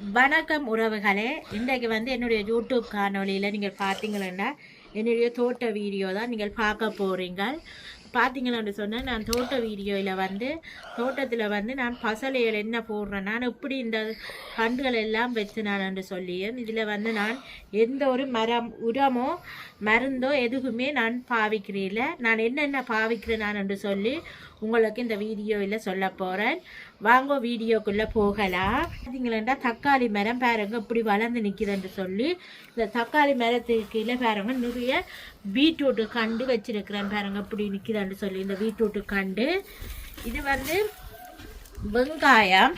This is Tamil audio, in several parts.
வணக்கம் உறவுகளே. இன்றைக்கு வந்து என்னுடைய யூடியூப் காணொலியில் நீங்கள் பார்த்தீங்கன்னா என்னுடைய தோட்ட வீடியோ தான் நீங்கள் பார்க்க போகிறீங்க பார்த்தீங்களான்னு சொன்னால் நான் தோட்ட வீடியோவில் வந்து தோட்டத்தில் வந்து நான் பசலையில் என்ன போடுறேன் நான் எப்படி இந்த கண்டுகள் எல்லாம் வச்சினான்னு சொல்லியும் இதில் வந்து நான் எந்த ஒரு மரம் உரமோ மருந்தோ எதுவுமே நான் பாவிக்கிறேன் நான் என்னென்ன பாவிக்கிறேன் நான் என்று சொல்லி உங்களுக்கு இந்த வீடியோவில் சொல்ல போகிறேன் வாங்க வீடியோக்குள்ளே போகலாம். பார்த்தீங்களா தக்காளி மரம் பாருங்க இப்படி வளர்ந்து நிற்கிறேன்னு சொல்லி. இந்த தக்காளி மரத்துக்கு கீழே பாருங்க நிறைய பீட்ரூட்டு கண்டு வச்சிருக்கிறேன் பாருங்க இப்படி நிற்கிதுன்னு சொல்லி. இந்த பீட்ரூட்டு கண்டு. இது வந்து வெங்காயம்.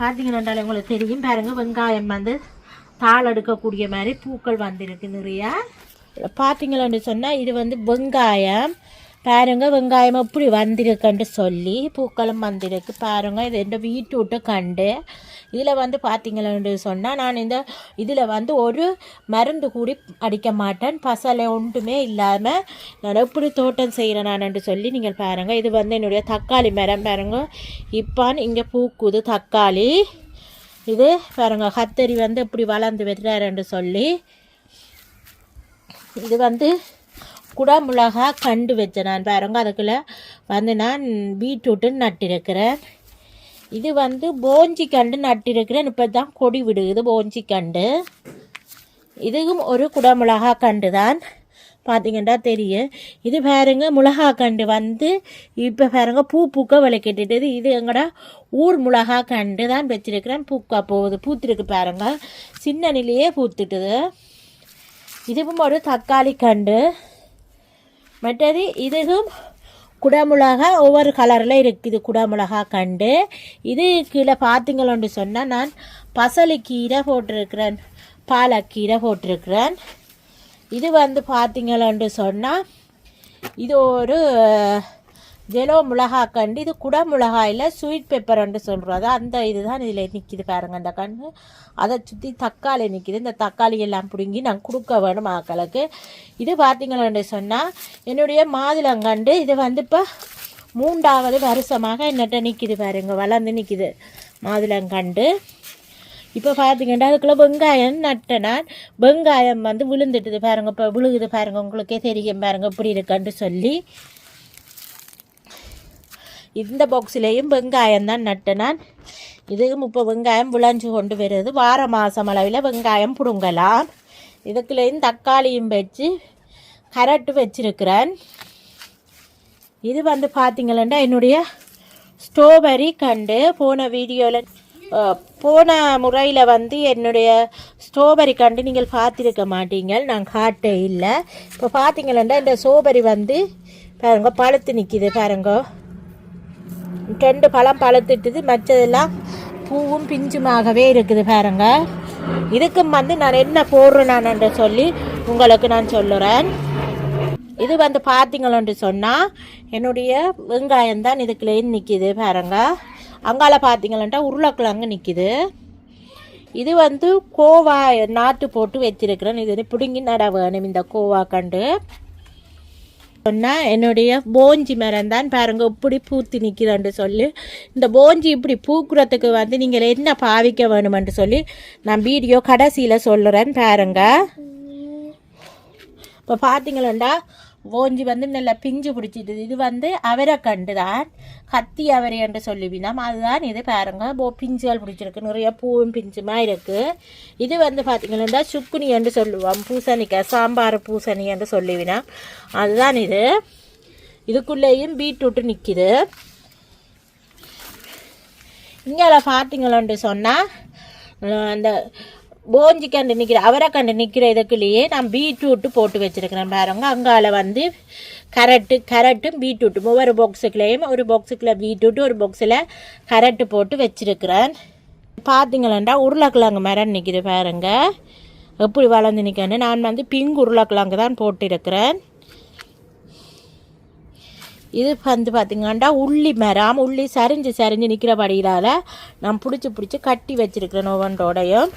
பார்த்தீங்கன்னா உங்களுக்கு தெரியும் பாருங்க வெங்காயம் வந்து தாள் எடுக்கக்கூடிய மாதிரி பூக்கள் வந்திருக்கு நிறையா. பார்த்தீங்களான்னு சொன்னால் இது வந்து வெங்காயம். பாருங்க வெங்காயம் எப்படி வந்திருக்குன்ட்டு சொல்லி பூக்களும் வந்திருக்கு. பாருங்க இது இந்த வீட்டு கண்டு. இதில் வந்து பார்த்தீங்களான்னு சொன்னால் நான் இந்த இதில் வந்து ஒரு மருந்து கூடி அடிக்க மாட்டேன். பசலை ஒன்றுமே இல்லாமல் நான் எப்படி தோட்டம் செய்கிறேன் நான் சொல்லி நீங்கள் பாருங்கள் இது வந்து என்னுடைய தக்காளி மரம் பாருங்க. இப்பான் இங்கே பூக்குது தக்காளி. இது பாருங்க கத்தரி வந்து இப்படி வளர்ந்து வெட்டுறாருன்னு சொல்லி. இது வந்து குடமிளகா கண்டு வச்சேன் நான். பாருங்க அதுக்குள்ள வந்து நான் பீட்ரூட்டு நட்டிருக்கிறேன். இது வந்து போஞ்சி கண்டு நட்டிருக்கிறேன். இப்போ தான் கொடி விடுகுது போஞ்சி கண்டு. இதுவும் ஒரு குடமிளகா கண்டு தான். பார்த்தீங்கன்னா தெரியும். இது பாருங்க மிளகா கண்டு வந்து இப்போ பாருங்க பூ பூக்க விளக்கிட்டுது இது எங்கடா ஊர் மிளகா கண்டு தான் வச்சிருக்கிறேன். பூக்க போகுது பூத்திருக்கு பாருங்க. சின்ன நிலையே பூத்துட்டுது. இதுவும் ஒரு தக்காளி கண்டு. மற்றது இதுவும் குடமிளகா ஒவ்வொரு கலரில் இருக்குது குடமிளகா கண்டு. இது கீழே பார்த்தீங்களோன்னு சொன்னால் நான் பசலிக்கீரை போட்டிருக்கிறேன் பாலக்கீரை போட்டிருக்கிறேன். இது வந்து பார்த்தீங்களோன்னு சொன்னால் இது ஒரு ஜெலோ மிளகா கண்டு இது குட மிளகாயில் ஸ்வீட் பெப்பர்ன்ட்டு சொல்கிறோம் அதான் அந்த இதுதான் இதில் நிற்கிது பாருங்க அந்த கண்ணு. அதை சுற்றி தக்காளி நிற்கிது இந்த தக்காளி எல்லாம் பிடுங்கி நான் கொடுக்க வேணும் ஆக்களுக்கு. இது பார்த்தீங்களேன்னு சொன்னால் என்னுடைய மாதுளங்கண்டு இது வந்து இப்போ மூன்றாவது வருஷமாக என்னட்ட நிற்கிது பாருங்க வளர்ந்து நிற்கிது மாதுளங்கண்டு. இப்போ பார்த்தீங்கன்னா அதுக்குள்ளே வெங்காயம் நட்டேன் நான் வெங்காயம் வந்து விழுந்துட்டுது பாருங்க இப்போ விழுகுது பாருங்க உங்களுக்கே தெரியும் பாருங்க இப்படி இருக்குன்னு சொல்லி. இந்த பாக்ஸிலேயும் வெங்காயம் தான் நட்டேன் நான் இதுவும் இப்போ வெங்காயம் விளைஞ்சு கொண்டு வருது. வார மாதம் அளவில் வெங்காயம் பிடுங்கலாம். இதுக்குலேயும் தக்காளியும் வச்சு கரட்டு வச்சிருக்கிறேன். இது வந்து பார்த்தீங்களா என்னுடைய ஸ்ட்ராபெரி கண்டு போன வீடியோவில் போன முறையில் வந்து என்னுடைய ஸ்ட்ராபெரி கண்டு நீங்கள் பார்த்துருக்க மாட்டீங்க. நான் காட்ட இல்லை. இப்போ பார்த்தீங்களா இந்த ஸ்ட்ராபெரி வந்து பாருங்க பழுத்து நிற்கிது பாருங்க. ரெண்டு பழம் பழுத்துட்டுது மற்றதெல்லாம் பூவும் பிஞ்சுமாகவே இருக்குது பாருங்க. இதுக்கும் வந்து நான் என்ன போடுறேன் நான் சொல்லி உங்களுக்கு நான் சொல்லுறேன். இது வந்து பார்த்தீங்களோன்று சொன்னால் என்னுடைய வெங்காயம் தான் இதுக்குள்ளேயும் நிற்கிது பாருங்க. அங்கால பார்த்தீங்களன்ட்டா உருளைக்கிழங்கு நிற்கிது இது வந்து கோவா நாட்டு போட்டு வச்சிருக்கிறேன். இது பிடுங்கி நட வேணும் இந்த கோவா கண்டு. சொன்னால் என்னுடைய போஞ்சி மரம் தான் பாருங்க இப்படி பூத்து நிற்கிறேன்னு சொல்லி. இந்த போஞ்சி இப்படி பூக்குறதுக்கு வந்து நீங்கள் என்ன பாவிக்க வேணுமென்று சொல்லி. நான் வீடியோ கடைசியில் சொல்லுறேன் பாருங்க. இப்போ பார்த்தீங்களா ஓஞ்சி வந்து நல்லா பிஞ்சு பிடிச்சிட்டு இது வந்து அவரைக்கண்டு தான் கத்தி அவரை என்று சொல்லுவினோம். அதுதான் இது பாருங்க போ பிஞ்சுகள் பிடிச்சிருக்கு. நிறைய பூவும் பிஞ்சுமா இருக்குது இது வந்து பார்த்தீங்கன்னா சுக்குனி என்று சொல்லுவோம். பூசணிக்காய் சாம்பார் பூசணி என்று சொல்லுவினோம். அதுதான் இது. இதுக்குள்ளேயும் பீட்ரூட்டு நிற்கிது இங்கே பார்த்தீங்களோன்ட்டு சொன்னால் அந்த போஞ்சி கண்டு நிற்கிற அவரை கண்டு நிற்கிற இதுக்குள்ளேயே நான் பீட்ரூட்டு போட்டு வச்சுருக்கிறேன் பாருங்க. அங்கால வந்து கரட்டு கரட்டும் பீட்ரூட்டும். ஒவ்வொரு பாக்ஸுக்குள்ளேயும் ஒரு பாக்ஸுக்குள்ள பீட்ரூட்டு ஒரு பாக்ஸில் கரட்டு போட்டு வச்சுருக்கிறேன். பார்த்தீங்களா உருளைக்கிழங்கு மரம் நிற்கிது பாருங்க. எப்படி வளர்ந்து நிற்கணும் நான் வந்து பிங்க் உருளைக்கிழங்கு தான் போட்டிருக்கிறேன். இது வந்து பார்த்திங்கன்னா உள்ளி மரம். உள்ளி சரிஞ்சு சரிஞ்சு நிற்கிறபடியிலால் நான் பிடிச்சி பிடிச்சி கட்டி வச்சுருக்கிறேன் ஒவ்வொன்றோடையும்.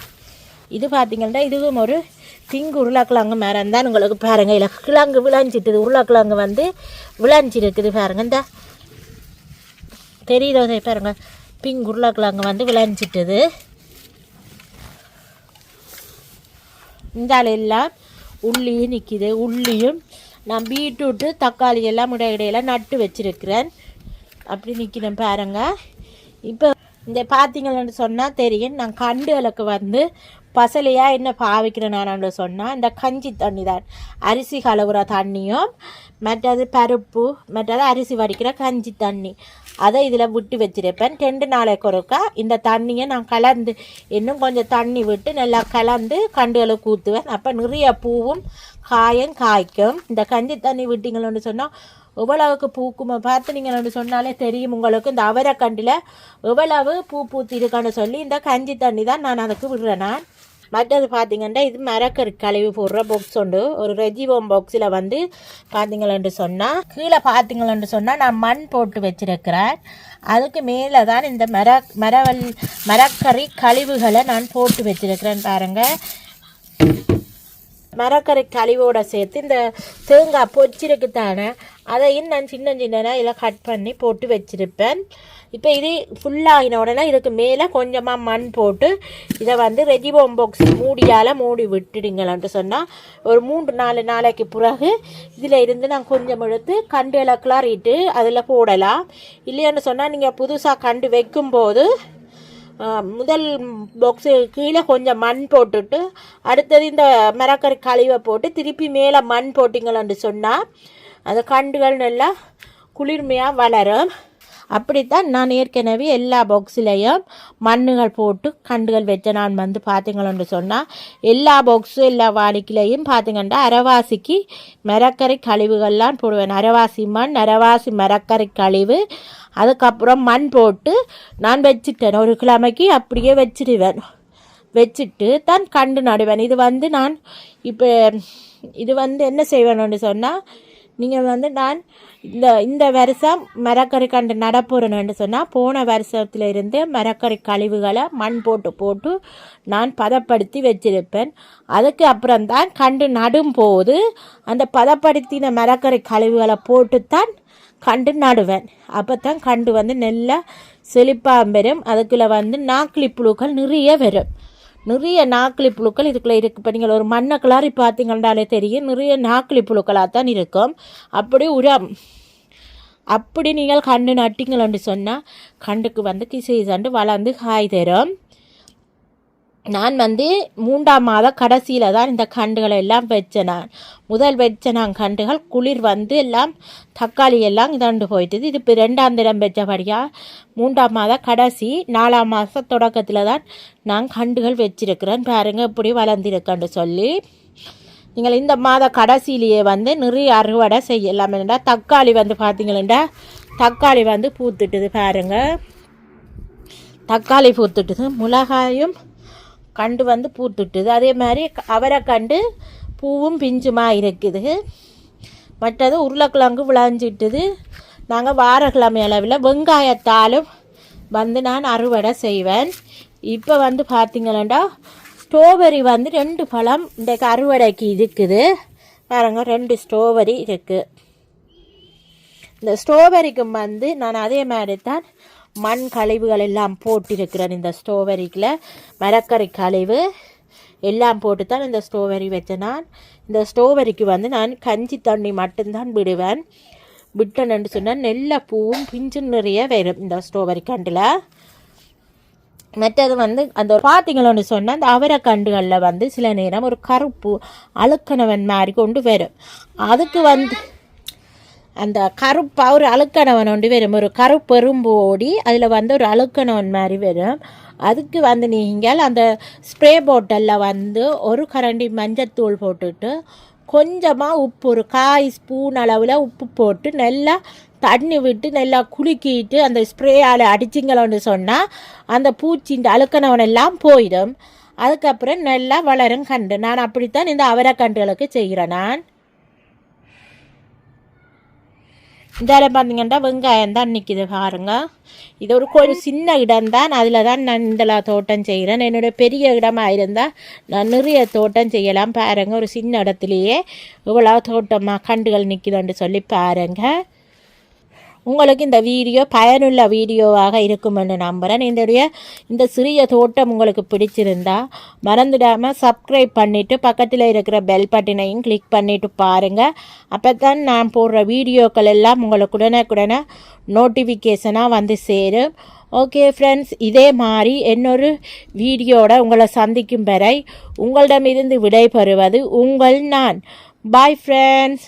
இது பார்த்தீங்கன்னா இதுவும் ஒரு பிங்க் உருளைக்கிழங்கு மரம் தான் உங்களுக்கு பாருங்கள் இல்லை கிழங்கு விளைஞ்சிட்டுது உருளைக்கிழங்கு வந்து விளைஞ்சிருக்குது பாருங்கள் இந்த. தெரியுதோ பாருங்கள் பிங்க் உருளைக்கிழங்கு வந்து விளைஞ்சிட்டுது. இந்த எல்லாம் உள்ளியும் நிற்கிது உள்ளியும் நான் பீட்ரூட்டு தக்காளி எல்லாம் இடையிடையெல்லாம் நட்டு வச்சிருக்கிறேன். அப்படி நிற்கிறேன் பாருங்கள் இப்போ இந்த பார்த்தீங்கன்னு சொன்னால் தெரியும். நான் கண்டுகளுக்கு வந்து பசலையாக என்ன பாவிக்கிறேன் நான் சொன்னால் இந்த கஞ்சி தண்ணி தான் அரிசி கலவுற தண்ணியும் மற்றது பருப்பு மற்றது அரிசி வடிக்கிற கஞ்சி தண்ணி. அதை இதில் விட்டு வச்சிருப்பேன். ரெண்டு நாளைக்கு ஒருக்கா இந்த தண்ணியை நான் கலந்து இன்னும் கொஞ்சம் தண்ணி விட்டு நல்லா கலந்து கண்டுகளை ஊற்றுவேன் அப்போ நிறைய பூவும் காயும் காய்க்கும். இந்த கஞ்சி தண்ணி விட்டிங்களோன்னு சொன்னால் எவ்வளவுக்கு பூக்கும் பார்த்து நீங்கள் சொன்னாலே தெரியும் உங்களுக்கு. இந்த அவரைக்கண்டில் எவ்வளவு பூ பூத்திருக்கான்னு சொல்லி இந்த கஞ்சி தண்ணி தான் நான் அதுக்கு விடுறேன் நான். மற்றது பார்த்தீங்கன்னா இது மரக்கறி கழிவு போடுற பாக்ஸ் உண்டு. ஒரு ரெஜிவோம் பாக்ஸில் வந்து பார்த்தீங்களென்று சொன்னால் கீழே பார்த்தீங்களென்று சொன்னால் நான் மண் போட்டு வச்சிருக்கிறேன். அதுக்கு மேலே தான் இந்த மர மரவல் மரக்கறி கழிவுகளை நான் போட்டு வச்சிருக்கிறேன் பாருங்கள் மரக்கறி கழிவோட சேர்த்து இந்த தேங்காய் பொச்சிருக்கு தானே அதையும் நான் சின்ன சின்னதாக இதில் கட் பண்ணி போட்டு வச்சுருப்பேன். இப்போ இது ஃபுல்லாகின உடனே இதுக்கு மேலே கொஞ்சமாக மண் போட்டு இதை வந்து ரெஜிபோம் பாக்ஸ் மூடியால் மூடி விட்டுடுங்களான்ட்டு சொன்னால் ஒரு மூன்று நாலு நாளைக்கு பிறகு இதில் இருந்து நான் கொஞ்சம் எடுத்து கண்டுகளை இட்டு அதில் போடலாம். இல்லையான்னு சொன்னால் நீங்கள் புதுசாக கண்டு வைக்கும்போது முதல் பாக்ஸு கீழே கொஞ்சம் மண் போட்டுட்டு அடுத்தது இந்த மரக்கறி கழிவை போட்டு திருப்பி மேலே மண் போட்டிங்களான்னு சொன்னால் அந்த கண்டுகள் நல்லா குளிர்மையாக வளரும். அப்படித்தான் நான் ஏற்கனவே எல்லா பாக்ஸ்லேயும் மண்ணுகள் போட்டு கண்டுகள் வச்ச நான் வந்து பார்த்தீங்களோன்னு சொன்னால் எல்லா பாக்ஸும் எல்லா வாடிக்கிலையும் பார்த்தீங்கன்னா அரவாசிக்கு மரக்கறி கழிவுகள்லாம் போடுவேன். அரவாசி மண் அரவாசி மரக்கறி கழிவு அதுக்கப்புறம் மண் போட்டு நான் வச்சுட்டேன். ஒரு கிழமைக்கு அப்படியே வச்சிடுவேன். வச்சுட்டு தான் கண்டு நடுவேன். இது வந்து நான் இப்போ இது வந்து என்ன செய்வேன்னு சொன்னால் நீங்கள் வந்து நான் இந்த இந்த வருஷம் மரக்கறி கண்டு நடப்புறேன்னு சொன்னால் போன வருஷத்துல இருந்து மரக்கறி கழிவுகளை மண் போட்டு போட்டு நான் பதப்படுத்தி வச்சிருப்பேன். அதுக்கு அப்புறம் தான் கண்டு நடும் போது அந்த பதப்படுத்தின மரக்கறி கழிவுகளை போட்டுத்தான் கண்டு நடுவேன். அப்போ தான் கண்டு வந்து நல்லா செழிப்பாக வரும் அதுக்குள்ளே வந்து நாக்கிளி புழுக்கள் நிறைய வரும். நிறைய நாக்களி புழுக்கள் இதுக்குள்ளே இருக்குது இப்போ நீங்கள் ஒரு மண்ணை கிளாரி பார்த்தீங்கன்னாலே தெரியும். நிறைய நாக்களி புழுக்களாக தான் இருக்கும். அப்படி உரம் அப்படி நீங்கள் கண்டு நட்டிங்களன்னு சொன்னால் கண்டுக்கு வந்து கிசை சண்டு வளர்ந்து காய் தரும். நான் வந்து மூன்றாம் மாத கடைசியில் தான் இந்த கண்டுகளை எல்லாம் வச்சேன் நான். முதல் வச்ச நான் கண்டுகள் குளிர் வந்து எல்லாம் தக்காளி எல்லாம் இதாண்டு போயிட்டுது. இது இப்போ ரெண்டாம் தினம் வச்சபடியாக மூன்றாம் மாத கடைசி நாலாம் மாத தொடக்கத்தில் தான் நான் கண்டுகள் வச்சிருக்கிறேன். பாருங்கள் இப்படி வளர்ந்துருக்கேன்னு சொல்லி. நீங்கள் இந்த மாத கடைசியிலேயே வந்து நிறைய அறுவடை செய்யலாம். என்னடா தக்காளி வந்து பார்த்தீங்களா தக்காளி வந்து பூத்துட்டுது பாருங்கள் தக்காளி பூத்துட்டுது மிளகாயும் கண்டு வந்து பூத்துட்டுது. அதே மாதிரி அவரை கண்டு பூவும் பிஞ்சுமா இருக்குது. மற்றது உருளைக்கிழங்கு விளைஞ்சிட்டுது. நாங்கள் வாரக்கிழமை அளவில் வெங்காயத்தாலும் வந்து நான் அறுவடை செய்வேன். இப்போ வந்து பார்த்திங்களா ஸ்ட்ராபெரி வந்து ரெண்டு பழம் இன்றைக்கு அறுவடைக்கு இருக்குது. பாருங்க ரெண்டு ஸ்ட்ராபெரி இருக்குது இந்த ஸ்ட்ராபெரிக்கும் வந்து நான் அதே மாதிரி தான் மண் கழிவுகள் எல்லாம் போட்டிருக்கிறேன் இந்த ஸ்ட்ராபெரிக்கில். மரக்கறி கழிவு எல்லாம் போட்டு தான் இந்த ஸ்ட்ராபெரி வச்சேன் நான் இந்த ஸ்ட்ராபெரிக்கு வந்து நான் கஞ்சி தண்ணி மட்டும்தான் விடுவேன். விட்டேன்னு சொன்னால் நெல்ல பூவும் பிஞ்சு நிறைய வரும் இந்த ஸ்ட்ராபெரி கண்டில். மற்றது வந்து அந்த பார்த்தீங்களோன்னு சொன்னால் அந்த அவரைக்கண்டுகளில் வந்து சில நேரம் ஒரு கருப்பு அழுக்கணவன் மாதிரி கொண்டு வரும். அதுக்கு வந்து அந்த கருப்பாக ஒரு அழுக்கணவன் ஒன்று வரும். ஒரு கருப்பெரும்பு ஓடி அதில் வந்து ஒரு அழுக்கணவன் மாதிரி வரும். அதுக்கு வந்து நீங்கள் அந்த ஸ்ப்ரே பாட்டலில் வந்து ஒரு கரண்டி மஞ்சத்தூள் போட்டுட்டு கொஞ்சமாக உப்பு ஒரு காய் ஸ்பூன் அளவில் உப்பு போட்டு நல்லா தண்ணி விட்டு நல்லா குலுக்கிட்டு அந்த ஸ்ப்ரேயால் அடிச்சிங்களோன்னு சொன்னால் அந்த பூச்சின்ற அழுக்கணவன் எல்லாம் போயிடும். அதுக்கப்புறம் நல்லா வளரும் கண்டு நான் அப்படித்தான் இந்த அவரை கண்டுகளுக்கு செய்கிறேன். நான் இதால பார்த்தீங்கன்னா வெங்காயம் தான் நிற்கிது பாருங்க. இது ஒரு கொஞ்சம் சின்ன இடம் தான். அதில் தான் நான் இந்தலா தோட்டம் செய்கிறேன் என்னுடைய பெரிய இடமாக இருந்தால் நான் நிறைய தோட்டம் செய்யலாம் பாருங்கள் ஒரு சின்ன இடத்துலையே. இவ்வளோ தோட்டமாக கண்டுகள் நிற்கிதுன்னு சொல்லி பாருங்க. உங்களுக்கு இந்த வீடியோ பயனுள்ள வீடியோவாக இருக்கும் என்று நம்புகிறேன் என்னுடைய இந்த சிறிய தோட்டம் உங்களுக்கு பிடிச்சிருந்தா மறந்துடாமல் சப்ஸ்கிரைப் பண்ணிவிட்டு பக்கத்தில் இருக்கிற பெல் பட்டினையும் கிளிக் பண்ணிவிட்டு பாருங்கள் அப்போ தான் நான் போடுற வீடியோக்கள் எல்லாம் உங்களுக்கு உடனுக்குடனே நோட்டிஃபிகேஷனாக வந்து சேரும். ஓகே ஃப்ரெண்ட்ஸ் இதே மாதிரி இன்னொரு வீடியோட உங்களை சந்திக்கும் வரை உங்களிடமிருந்து விடைபெறுவது உங்கள் நான். Bye friends